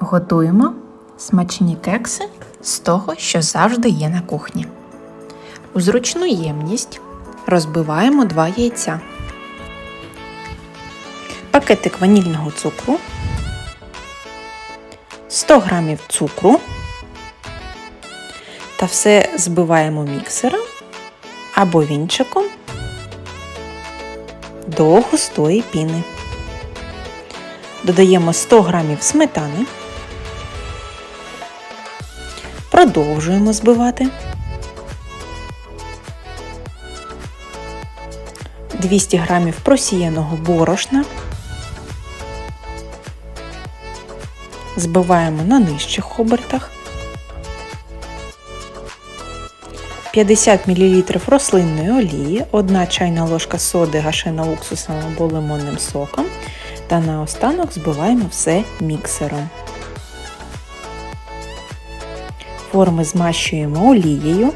Готуємо смачні кекси з того, що завжди є на кухні. У зручну ємність розбиваємо 2 яйця, пакетик ванільного цукру, 100 г цукру та все збиваємо міксером або вінчиком до густої піни. Додаємо 100 г сметани. Продовжуємо збивати. 200 г просіяного борошна. Збиваємо на нижчих обертах. 50 мл рослинної олії, 1 чайна ложка соди гашена уксусом або лимонним соком та наостанок збиваємо все міксером. Форми змащуємо олією.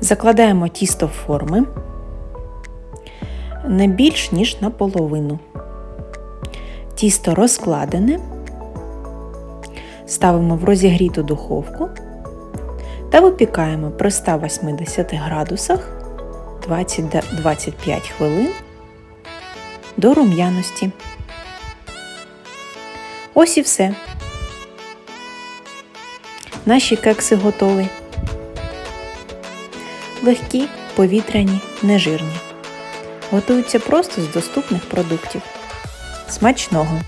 Закладаємо тісто в форми не більш ніж наполовину. Тісто розкладене. Ставимо в розігріту духовку та випікаємо при 180 градусах 20-25 хвилин до рум'яності. Ось і все. Наші кекси готові. Легкі, повітряні, нежирні. Готуються просто з доступних продуктів. Смачного!